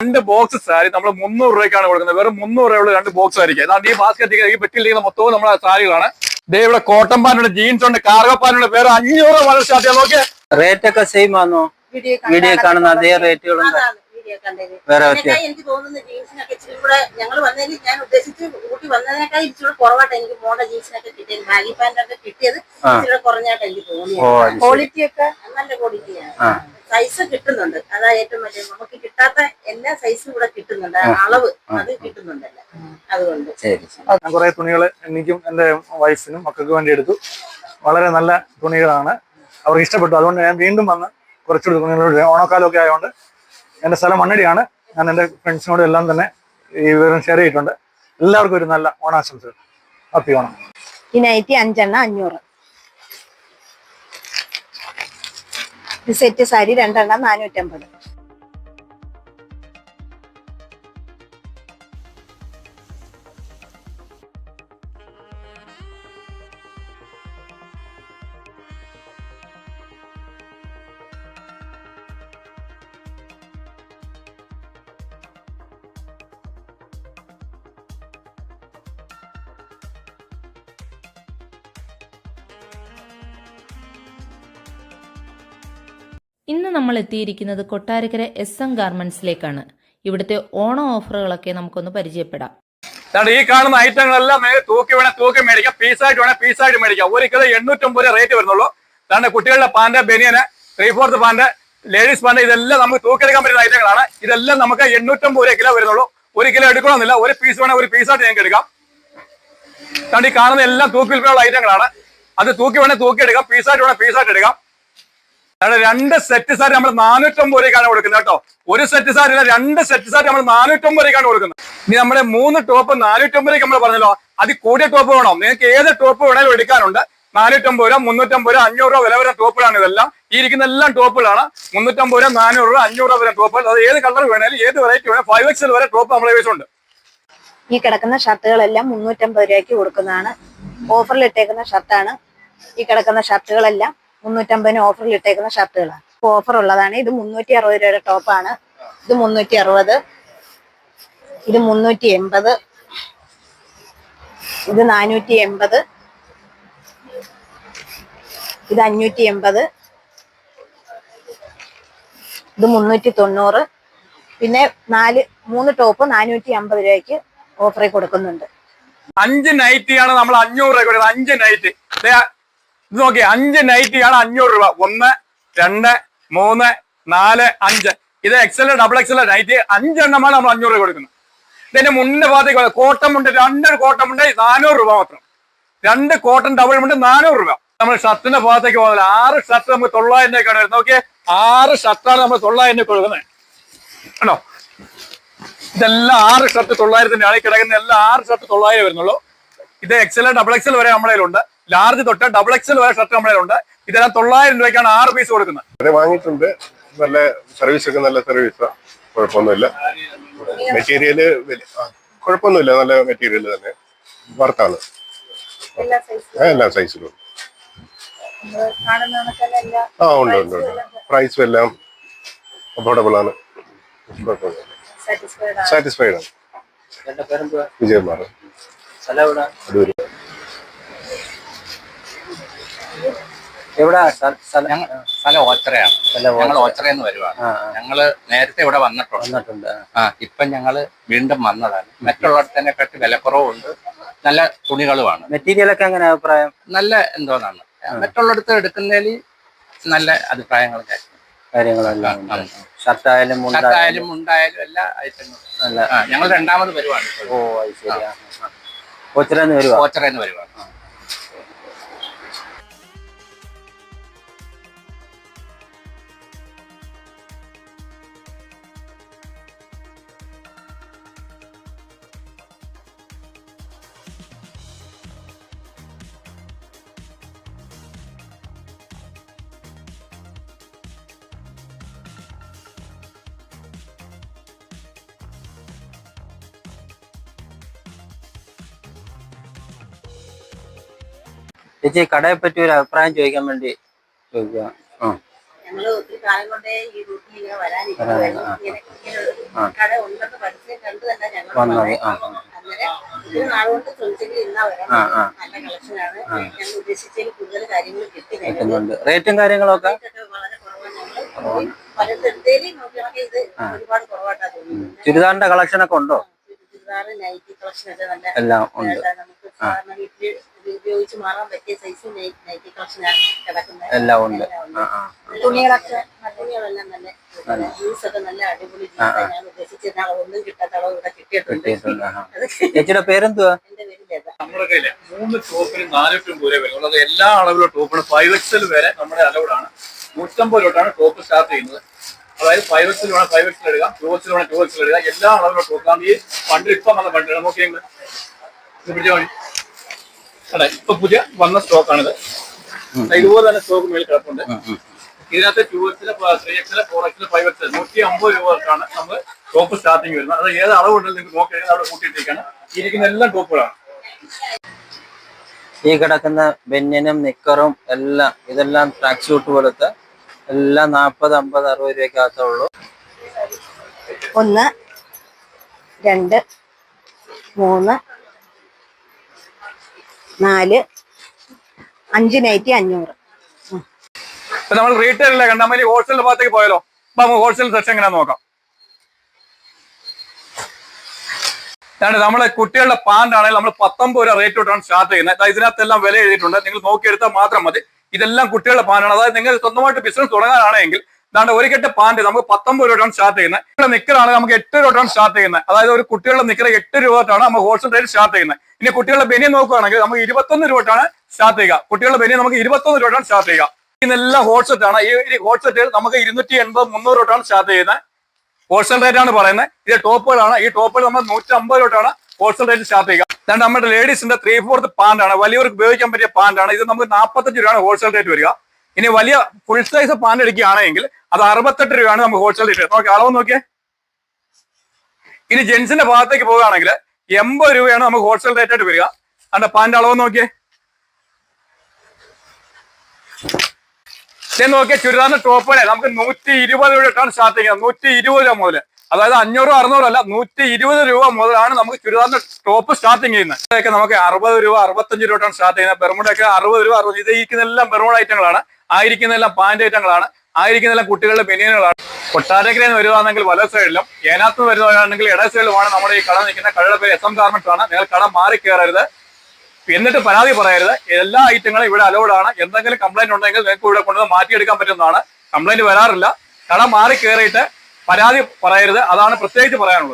രണ്ട് ബോക്സ് സാരി നമ്മൾ മുന്നൂറ് രൂപയ്ക്കാണ് കൊടുക്കുന്നത്. വെറും മുന്നൂറ് രൂപയുള്ള രണ്ട് ബോക്സ് ആയിരിക്കും. അതാണ് ഈ ബാസ്കറ്റ് ഈ പെട്ടിയിലിരിക്കുന്ന മൊത്തവും നമ്മുടെ സാരികളാണ്. ദേ ഇവിടെ കോട്ടൺ പാനുണ്ട് ജീൻസ് ഉണ്ട് കാർഗോ പാനുണ്ട് വേറെ അഞ്ഞൂറ് രൂപ വളരെ സ്റ്റാർട്ട് ചെയ്യാം. നോക്കിയേ. റേറ്റ് ഒക്കെ സെയിം ആണോ വീഡിയോ വീഡിയോ കാണുന്ന അതേ കണ്ടത് വേറെ എനിക്ക് തോന്നുന്നു ജീൻസിനൊക്കെ ഇച്ചിരി കൂടെ ഞങ്ങൾ വന്നതിൽ ഞാൻ ഉദ്ദേശിച്ച് ഊട്ടി വന്നതിനേക്കാൾ ഇച്ചിരി കുറവായിട്ട് എനിക്ക് മോഡൽ ജീൻസിനൊക്കെ കിട്ടിയത്. ബാഗി കിട്ടിയത്. ഇച്ചിരി കുറഞ്ഞായിട്ട് എനിക്ക് ഓ തോന്നിയത് ക്വാളിറ്റി ഒക്കെ നല്ല ക്വാളിറ്റിയാണ് ആ. സൈസ് കിട്ടുന്നുണ്ട്. അതാ ഏറ്റവും വലിയ നമുക്ക് കിട്ടാത്ത എല്ലാ സൈസും കൂടെ കിട്ടുന്നുണ്ട്. അളവ് അത് കിട്ടുന്നുണ്ടല്ലോ? അതുകൊണ്ട്. ഞാൻ കുറെ തുണികൾ എനിക്കും എന്റെ വൈഫിനും മക്കൾക്ക് വേണ്ടി എടുത്തു. വളരെ നല്ല തുണികളാണ്. അവർക്ക് ഇഷ്ടപ്പെട്ടു. അതുകൊണ്ട് ഞാൻ വീണ്ടും വന്ന് കുറച്ചുകൂടി തുണികളോട് ഓണക്കാലമൊക്കെ ആയതുകൊണ്ട് എന്റെ സ്ഥലം മണ്ണടിയാണ്. ഞാൻ എന്റെ ഫ്രണ്ട്സിനോട് എല്ലാം തന്നെ ഈ വിവരം ഷെയർ ചെയ്തിട്ടുണ്ട്. എല്ലാവർക്കും ഒരു നല്ല ഓണാശംസകൾ. ഹാപ്പി ഓണം. ഈ നൈറ്റി അഞ്ചെണ്ണ അഞ്ഞൂറ്. സെറ്റ് സാരി രണ്ടെണ്ണം നാനൂറ്റമ്പത്. ഇന്ന് നമ്മൾ എത്തിയിരിക്കുന്നത് കൊട്ടാരക്കര എസ് എം ഗാർമെന്റ്സിലേക്കാണ്. ഇവിടുത്തെ ഓണം ഓഫറുകളൊക്കെ നമുക്കൊന്ന് പരിചയപ്പെടാം. ഈ കാണുന്ന ഐറ്റങ്ങളെല്ലാം തൂക്കി വേണേ തൂക്കി മേടിക്കാം. പീസായിട്ട് വേണേ പീസായിട്ട് മേടിക്കാം. ഒരു കിലോ എണ്ണൂറ്റമ്പത് രൂപ റേറ്റ് വരുന്നുള്ളൂ. കാരണം കുട്ടികളുടെ പാന്റ് ബനിയന് three fourth pant ladies pant ഇതെല്ലാം നമുക്ക് തൂക്കിയെടുക്കാൻ പറ്റുന്ന ഐറ്റങ്ങളാണ്. ഇതെല്ലാം നമുക്ക് എണ്ണൂറ്റമ്പത് രൂപ കിലോ വരുന്നുള്ളൂ. ഒരു കിലോ എടുക്കണമെന്നില്ല. ഒരു പീസ് വേണേ ഒരു പീസായിട്ട് ഞങ്ങൾക്ക് എടുക്കാം. കാരണം ഈ കാണുന്ന എല്ലാം തൂക്കി വിൽപ്പനയുള്ള ഐറ്റങ്ങളാണ്. അത് തൂക്കി വേണേ തൂക്കി എടുക്കാം പീസായിട്ട് വേണേ പീസായിട്ട് എടുക്കാം. കാരണം രണ്ട് സെറ്റ് സാരി നമ്മൾ നാനൂറ്റമ്പത് രൂപയ്ക്കാണ് കൊടുക്കുന്നത് കേട്ടോ. ഒരു സെറ്റ് സാരി അല്ല രണ്ട് സെറ്റ് സാരി നമ്മൾ നാനൂറ്റമ്പത് രൂപയ്ക്കാണ് കൊടുക്കുന്നത്. ഇനി നമ്മുടെ മൂന്ന് ടോപ്പ് നാനൂറ്റമ്പത് രൂപയ്ക്ക് നമ്മൾ പറഞ്ഞല്ലോ അതിൽ കൂടിയ ടോപ്പ് വേണം? നിങ്ങൾക്ക് ഏത് ടോപ്പ് വേണേലും എടുക്കാനുണ്ട്. നാനൂറ്റമ്പത് രൂപ മുന്നൂറ്റമ്പത് രൂപ അഞ്ഞൂറ് രൂപ വില വരെ ടോപ്പുകളാണ് ഇതെല്ലാം. ഈ ഇരിക്കുന്ന എല്ലാം ടോപ്പുകളാണ് മുന്നൂറ്റമ്പത് രൂപ നാനൂറ് രൂപ അഞ്ഞൂറ് രൂപ വരെ ടോപ്പുകൾ അത് ഏത് കളർ വേണേലും ഏത് വെറൈറ്റി വേണേലും ഫൈവ് എക്സിൽ വരെ ടോപ്പ് നമ്മൾ വെച്ചിട്ടുണ്ട് ഈ കിടക്കുന്ന ഷർട്ടുകളെല്ലാം മുന്നൂറ്റമ്പത് രൂപയ്ക്ക് കൊടുക്കുന്നതാണ് ഓഫറിൽ ഇട്ടേക്കുന്ന ഷർട്ടാണ് ഈ കിടക്കുന്ന ഷർട്ടുകളെല്ലാം. മുന്നൂറ്റമ്പതിന് ഓഫറിൽ ഇട്ടേക്കുന്ന ഷർട്ടുകളാണ് ഓഫർ ഉള്ളതാണ്. ഇത് മുന്നൂറ്റി അറുപത് രൂപയുടെ ടോപ്പാണ് ഇത് മുന്നൂറ്റി അറുപത് ഇത് മുന്നൂറ്റി എൺപത് ഇത് നാനൂറ്റി എൺപത് ഇത് അഞ്ഞൂറ്റി എൺപത് ഇത് മുന്നൂറ്റി തൊണ്ണൂറ് പിന്നെ നാല് മൂന്ന് ടോപ്പ് നാനൂറ്റി അമ്പത് രൂപയ്ക്ക് ഓഫറിൽ കൊടുക്കുന്നുണ്ട്. അഞ്ച് നൈറ്റിയാണ് നമ്മൾ അഞ്ഞൂറ് രൂപ കൊടുക്കുന്നത്. അഞ്ച് നൈറ്റ് ഇത് നോക്കിയേ അഞ്ച് നൈറ്റിയാണ് അഞ്ഞൂറ് രൂപ. ഒന്ന് രണ്ട് മൂന്ന് നാല് അഞ്ച്. ഇത് എക്സൽ ഡബിൾ എക്സൽ നൈറ്റ് അഞ്ചെണ്ണമാണ് നമ്മൾ അഞ്ഞൂറ് രൂപ കൊടുക്കുന്നത്. ഇതിന്റെ മുന്നിന്റെ ഭാഗത്തേക്ക് കോട്ടൺ ഉണ്ട് രണ്ടൊരു കോട്ടൺ ഉണ്ട് നാനൂറ് രൂപ മാത്രം. രണ്ട് കോട്ടൺ ഡബിൾ ഉണ്ട് നാനൂറ് രൂപ. നമ്മൾ ഷർട്ടിന്റെ ഭാഗത്തേക്ക് പോകുന്നത് ആറ് ഷർട്ട് നമുക്ക് തൊള്ളായിരം രൂപയ്ക്കാണ് വരുന്നത് നോക്കിയേ ആറ് ഷർട്ടാണ് നമ്മൾ തൊള്ളായിരം രൂപ കൊടുക്കുന്നത്. ആണോ ഇതെല്ലാം ആറ് ഷർട്ട് തൊള്ളായിരത്തിന്റെ ആളിൽ കിടക്കുന്ന എല്ലാം ആറ് ഷർട്ട് തൊള്ളായിരം വരുന്നുള്ളൂ. ഇത് എക്സൽ ഡബിൾ എക്സൽ വരെ നമ്മുടെ കയ്യിലുണ്ട്. ലാർജ് തൊട്ട് ഡബിൾ എക്സൽ വരെ ഷർട്ട് നമ്മുടെ ഉണ്ട് ഇതെല്ലാം തൊള്ളായിരം രൂപയ്ക്കാണ് ആറ് പീസ് കൊടുക്കുന്നത്. വാങ്ങിയിട്ടുണ്ട്. നല്ല സർവീസ് ഒക്കെ നല്ല സർവീസ് കുഴപ്പമൊന്നുമില്ല. മെറ്റീരിയൽ കുഴപ്പമൊന്നുമില്ല. നല്ല മെറ്റീരിയൽ തന്നെ. വർത്താണ് എല്ലാ സൈസും എല്ലാ സൈസിലും ആ ഉണ്ട് ഉണ്ട് ഉണ്ട്. പ്രൈസും എല്ലാം അഫോർഡബിൾ ആണ്. സാറ്റിസ്ഫൈഡ് ആണ്. വിജയകുമാർ അടൂര്. എവിടാ? സ്ഥലം ഞങ്ങൾ ഓച്ചറയെന്ന് ഓച്ചറയാണ്. സ്ഥലം ഞങ്ങൾ ഓച്ചറയിൽ നിന്ന് വരുവാണ്. ഞങ്ങൾ നേരത്തെ ഇവിടെ വന്നിട്ടുണ്ട്. വന്നിട്ടുണ്ട് ആ. ഇപ്പൊ ഞങ്ങൾ വീണ്ടും വന്നതാണ്. മറ്റുള്ളിടത്തിനെക്കാട്ടി വിലക്കുറവുണ്ട്. നല്ല തുണികളുമാണ്. മെറ്റീരിയൽ ഒക്കെ എങ്ങനെ അഭിപ്രായം? നല്ല എന്തോന്നാണ്. മറ്റുള്ളിടത്ത് എടുക്കുന്നതിൽ നല്ല അഭിപ്രായങ്ങൾ കാര്യങ്ങളെല്ലാം. ഷർട്ടായാലും മുണ്ടായാലും. ഷർട്ടായാലും ഉണ്ടായാലും എല്ലാ ഐറ്റങ്ങളും. ഞങ്ങൾ രണ്ടാമത് വരുവാണ് ഓ അത് ശരി. കൊച്ചിലെന്ന് വരുവാ? ഓച്ചറയിൽ നിന്ന് വരുവാണ് ചേച്ചി കടയെ പറ്റി ഒരു അഭിപ്രായം ചോദിക്കാൻ വേണ്ടി ചോദിക്കുക ആ. ഞങ്ങൾ ഒത്തിരി കാലം കൊണ്ടേ ഈ റൂട്ടിൽ ഇങ്ങനെ വരാനിരിക്കുവായിരുന്നു ഇങ്ങനെ ഇങ്ങനെ കട ഉണ്ടെന്ന് കണ്ടു തന്നെ ഞങ്ങൾ അന്നേരം നാളുകൊണ്ട് ഇന്നാ ആ. നല്ല കളക്ഷനാണ് ഞങ്ങൾ ഉദ്ദേശിച്ചതിൽ കൂടുതൽ കാര്യങ്ങൾ കിട്ടി റേറ്റും കാര്യങ്ങളൊക്കെ? വളരെ കുറവാണ്. ഞങ്ങൾ പലതെന്തേലും നോക്കുകയാണെങ്കിൽ ഇത് ഒരുപാട് കുറവായിട്ടാ തോന്നുന്നത്. ചുരിദാറിന്റെ കളക്ഷൻ ഒക്കെ ഉണ്ടോ? നൈറ്റി കളക്ഷൻ ഒക്കെ നല്ല എല്ലാം ഉണ്ട്. ഉപയോഗിച്ച് മാറാൻ പറ്റിയ സൈസ് നൈറ്റി കളക്ഷനാണ് കിടക്കുന്നത്. എല്ലാം ഉണ്ട്. തുണികളൊക്കെ തുണികളെല്ലാം നല്ല ജീൻസ് ഒക്കെ നല്ല അടിപൊളി ജീൻസ് ഞാൻ ഉദ്ദേശിച്ചിരുന്ന അളവൊന്നും കിട്ടാത്ത അളവ് ഇവിടെ കിട്ടിയിട്ടുണ്ട്. കിട്ടിയിട്ടുണ്ട്. ആ അത് ചേച്ചിയുടെ പേരെന്തുവാ? എന്റെ പേര് ലത. നമ്മുടെ കയ്യിൽ മൂന്ന് ടോപ്പിന് നാല് രൂപ വരെ വരും ഉള്ളത് എല്ലാ അളവിലുള്ള ടോപ്പിന് ഫൈവ് എക്സൽ വരെ നമ്മുടെ അലൗഡാണ് നൂറ്റമ്പത് തൊട്ടാണ് ടോപ്പ് സ്റ്റാർട്ട് ചെയ്യുന്നത്. അതായത് ഫൈവ് എക്സിൽ വേണം ഫൈവ് എക്സിൽ എടുക്കാം ടു എക്സിൽ വേണം ടു എക്സിൽ എടുക്കാം എല്ലാ അളവിലുള്ള ടോപ്പ് ഈ പണ്ട് ഇപ്പം വന്ന പണ്ട് നോക്കിയെങ്കിൽ മതി അതെ ഇപ്പൊ പുതിയ വന്ന സ്റ്റോക്കാണിത് ഇതുപോലെ തന്നെ സ്റ്റോക്ക് മേളിൽ കിടപ്പുണ്ട്. ഇതിനകത്ത് ടു എക്സിലെ ത്രീ എക്സിലെ ഫോർ എക്സിലെ ഫൈവ് എക്സ് നൂറ്റി അമ്പത് രൂപക്കാണ് നമ്മൾ ടോപ്പ് സ്റ്റാർട്ടിങ് വരുന്നത്. അത് ഏത് അളവുണ്ടെന്ന് നിങ്ങൾക്ക് നോക്കി കഴിഞ്ഞാൽ അവിടെ കൂട്ടിയിട്ടേക്കാണ് ഈ ഇരിക്കുന്ന എല്ലാം ടോപ്പുകളാണ് ഈ കിടക്കുന്ന ബെന്യനും നിക്കറും എല്ലാം ഇതെല്ലാം ട്രാക്ക് ഷൂട്ട് പോലത്തെ എല്ലാം നാൽപ്പത് അമ്പത് അറുപത് രൂപയ്ക്കകത്തേ ഉള്ളൂ. ഒന്ന് രണ്ട് മൂന്ന് നാല്. അഞ്ച് നൈറ്റി അഞ്ഞൂറ്. നമ്മൾ റീറ്റെയിലല്ലേ കണ്ട നമ്മൾ ഹോൾസെയിൽ ഭാഗത്തേക്ക് പോയാലോ? അപ്പൊ ഹോൾസെയിൽ സെക്ഷൻ എങ്ങനെയാ നോക്കാം. അതാണ് നമ്മളെ കുട്ടികളുടെ പാന്റ് ആണെങ്കിൽ നമ്മൾ പത്തൊമ്പത് രൂപ റേറ്റ് തൊട്ടാണ് സ്റ്റാർട്ട് ചെയ്യുന്നത്. ഇതിനകത്തെല്ലാം വില എഴുതിയിട്ടുണ്ട്. നിങ്ങൾ നോക്കിയെടുത്താൽ മാത്രം മതി. ഇതെല്ലാം കുട്ടികളുടെ പാന്റാണ് അതായത് നിങ്ങൾ സ്വന്തമായിട്ട് ബിസിനസ് തുടങ്ങാനാണെങ്കിൽ ഇതാണ്ട് ഒരു കെട്ട് പാന്റ് നമുക്ക് പത്തൊമ്പത് രൂപ സ്റ്റാർട്ട് ചെയ്യുന്നത്. നിക്കറാണ് നമുക്ക് എട്ട് രൂപ സ്റ്റാർട്ട് ചെയ്യുന്നത്. അതായത് ഒരു കുട്ടികളുടെ നിക്കർ എട്ട് രൂപ തൊട്ടാണ് നമ്മൾ ഹോൾസെയിൽ റേറ്റ് സ്റ്റാർട്ട് ചെയ്യുന്നത്. ഇനി കുട്ടികളുടെ ബെനി നോക്കുകയാണെങ്കിൽ നമുക്ക് ഇരുപത്തൊന്ന് രൂപ തൊട്ടാണ് സ്റ്റാർട്ട് ചെയ്യുക. കുട്ടികളുടെ ബെനി നമുക്ക് ഇരുപത്തൊന്ന് രൂപ സ്റ്റാർട്ട് ചെയ്യുക. ഇതെല്ലാം ഹോട്ട്സെറ്റ് ആണ്. ഈ ഹോൾസെറ്റ് നമുക്ക് ഇരുന്നൂറ്റി എൺപത് മുന്നൂറ് രൂപയാണ് സ്റ്റാർട്ട് ചെയ്യുന്നത്. ഹോൾസെയിൽ റേറ്റ് ആണ് പറയുന്നത്. ഇത് ടോപ്പുകളാണ്. ഈ ടോപ്പുകൾ നമ്മൾ നൂറ്റി അമ്പത് രൂപയാണ് ഹോൾസെയിൽ റേറ്റ് സ്റ്റാർട്ട് ചെയ്യുക. രണ്ട് നമ്മുടെ ലേഡീസിന്റെ ത്രീ ഫോർത്ത് പാൻഡാണ് വലിയവർക്ക് ഉപയോഗിക്കാൻ പറ്റിയ പാൻഡാണ് ഇത് നമുക്ക് നാൽപ്പത്തഞ്ച് രൂപയാണ് ഹോൾസെയിൽ റേറ്റ് വരിക. ഇനി വലിയ ഫുൾ സൈസ് പാൻ എടുക്കുകയാണെങ്കിൽ അത് അറുപത്തെട്ട് രൂപയാണ് നമുക്ക് ഹോൾസെയിൽ റേറ്റ് നോക്കി അളവ് നോക്കിയേ. ഇനി ജെൻസിന്റെ ഭാഗത്തേക്ക് പോവുകയാണെങ്കിൽ എൺപത് രൂപയാണ് നമുക്ക് ഹോൾസെയിൽ റേറ്റ് ആയിട്ട് വരിക. അതിന്റെ പാന്റെ അളവ് നോക്കിയേ. ഇത് നോക്കിയ ചുരിദാറിന്റെ ടോപ്പുകളെ നമുക്ക് നൂറ്റി ഇരുപത് രൂപ ഇട്ടാണ് സ്റ്റാർട്ട് ചെയ്യുന്നത്. നൂറ്റി ഇരുപത് രൂപ മുതൽ അതായത് അഞ്ഞൂറ് അറുന്നൂറ് അല്ല നൂറ്റി ഇരുപത് രൂപ മുതലാണ് നമുക്ക് ചുരിദാറിന്റെ ടോപ്പ് സ്റ്റാർട്ടിങ് ചെയ്യുന്നത്. ഇതൊക്കെ നമുക്ക് അറുപത് രൂപ അറുപത്തഞ്ച് രൂപ സ്റ്റാർട്ട് ചെയ്യുന്നത്. ബെർമുടൊക്കെ അറുപത് രൂപ അറുപത് ഇത് ഇരിക്കുന്നതെല്ലാം ബെർമുഡ ഐറ്റങ്ങളാണ് ആയിരിക്കുന്നതെല്ലാം പാന്റ് ഐറ്റങ്ങളാണ് ആയിരിക്കുന്നതെല്ലാം കുട്ടികളുടെ ബനിയനുകളാണ് കൊട്ടാരക്കരയിൽ നിന്ന് വരുവാണെങ്കിൽ വല സൈഡിലും ഏനാത്ത് വരുവാണെങ്കിൽ ഇട സൈഡിലുമാണ് നമ്മുടെ ഈ കട നിൽക്കുന്ന കടയുടെ പേര് എസ് എം ഗാർമെന്റ്സ് ആണ്. നിങ്ങൾ കട മാറി കയറരുത്. എന്നിട്ട് പരാതി പറയരുത്. എല്ലാ ഐറ്റങ്ങളും ഇവിടെ അലൗഡ് ആണ്. എന്തെങ്കിലും കംപ്ലൈന്റ് ഉണ്ടെങ്കിൽ നിങ്ങൾക്ക് ഇവിടെ കൊണ്ടുവന്ന് മാറ്റിയെടുക്കാൻ പറ്റുന്നതാണ്. കംപ്ലൈന്റ് വരാറില്ല. കട മാറി കയറിയിട്ട് പരാതി പറയരുത്. അതാണ് പ്രത്യേകിച്ച് പറയാനുള്ളത്.